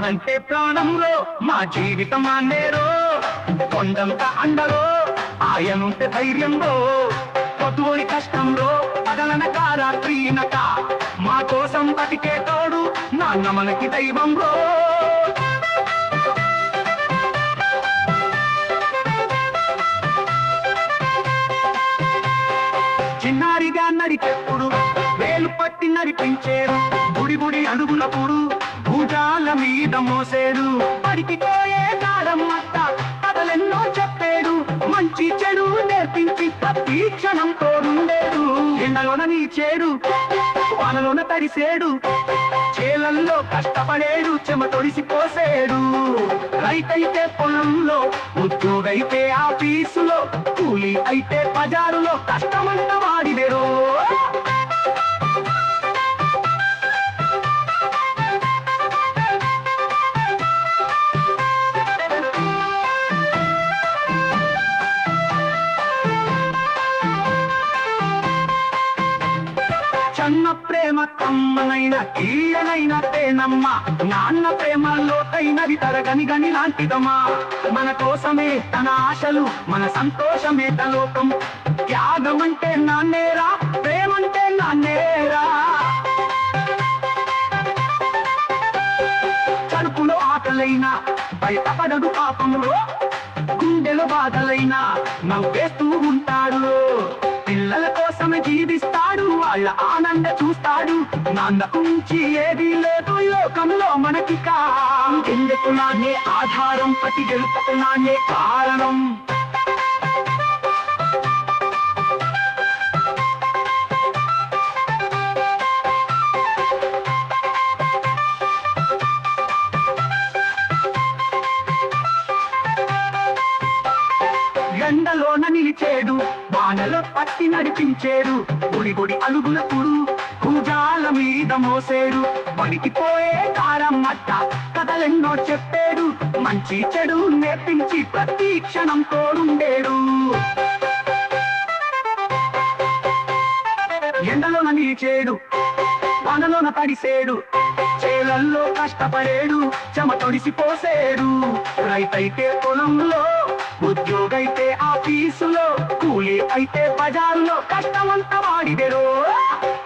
నాన్నంటే ప్రాణంలో మా జీవితం అన్నేరో కొండంత అండలో ఆయనుంటే ధైర్యంలో పొద్దుని కష్టంలో పగలనక రాత్రినక మా కోసం బతికే తోడు నాన్న మనకి దైవంలో. చిన్నారిగా నడిచెప్పుడు వేలు పట్టి నడిపించేరు గుడి గుడి అడుగులప్పుడు భూజాల మోసేడు. పడికి పోయే కాలం అత్త కథలెన్నో చెప్పేడు. మంచి చెడు నేర్పించి ప్రతి క్షణం తోడుండేడు ఎండలోన నీ చేడు వానలోన తడిసేడు చేలల్లో కష్టపడేడు చెమ తొడిసి పోసేడు. రైతైతే పొలంలో ఉద్యోగైతే ఆఫీసులో కూలి అయితే బజారులో కష్టమంటవా? కన్న ప్రేమ కమ్మనైన ఈయనైన తేనమ్మ నాన్న ప్రేమ లోతైనది తరగని గని లాంటిదమ్మా. మన కోసమే తన ఆశలు మన సంతోషమే తలోకం త్యాగం అంటే నాన్నేరా ప్రేమంటే నాన్నేరా. కడుపులో ఆకలైనా బయటపడదు పాపంలో. గుండెలో బాధలైనా నవ్వేస్తూ ఉంటాడు పిల్లల కోసమే జీవిస్తాడు వాళ్ళ ఆనంద చూస్తాడు. నాన్నకు మించి ఏది లేదు లోకంలో మనకి కా ఎందుకు నాన్నే ఆధారం ప్రతి గెలుపకు నాన్నే కారణం. నిలిచేడు వానలో పట్టి నడిపించేడు గుడి గుడి అలుగులప్పుడు భుజాల మీద మోసేడు పనికి పోయే కారం కథలెన్నో చెప్పేడు మంచి చెడు నేర్పించి ప్రతి క్షణం తోడుండేడు. ఎండలోన నిలిచేడు వానలోన తడిసేడు చేలల్లో కష్టపడేడు చెమ తొడిసిపోసేడు రైతైతే పొలంలో ఉద్యోగైతే ఆఫీసులో కూలి అయితే బజారులో కష్టమంత వాడిదెరో.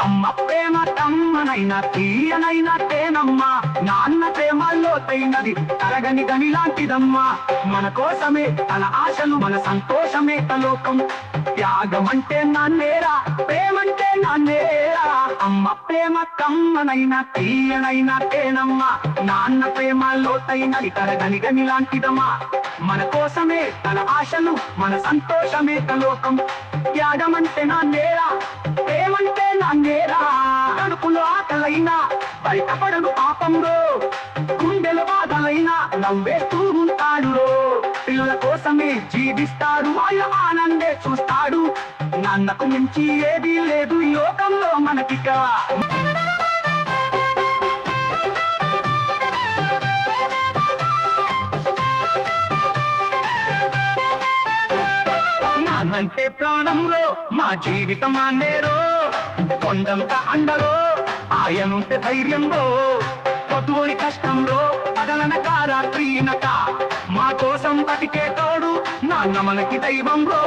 అమ్మ ప్రేమ తమ్మనైనా తీయనైనా తేనమ్మా. నాన్న ప్రేమ తైనది తరగని గని లాంటిదమ్మా. మన కోసమే తన ఆశలు మన సంతోషమే తలోకం. త్యాగం అంటే నాన్నేరా ప్రేమంటే నాన్నేరా అమ్మ ప్రేమ కమ్మనైనా తీయనైనా తేనమ్మా. నాన్న ప్రేమ లోతైన ఇతర గనిగని లాంటిదమ్మా. మన కోసమే తన ఆశలు మన సంతోషమే తలోకం త్యాగమంటే నా నాన్నేరా ప్రేమంటే నేరా. కడుపులో ఆకలైనా బయటపడను పాపంలో. గుండెల బాధలైనా నవ్వేస్తూ ఉంటాడు పిల్లల కోసమే జీవిస్తాడు వాళ్ళ ఆనందే చూస్తాడు. నాన్నకు మించి ఏదీ లేదు. ఈ లోకంలో మనకిక. నాన్నంటే ప్రాణంలో మా జీవితం అన్నేరో కొండంత అండలో ఆయనుంటే ధైర్యంలో పొద్దుని కష్టంలో పగలనక రాత్రినక మా కోసం బతికే తోడు నాన్న మనకి దైవంలో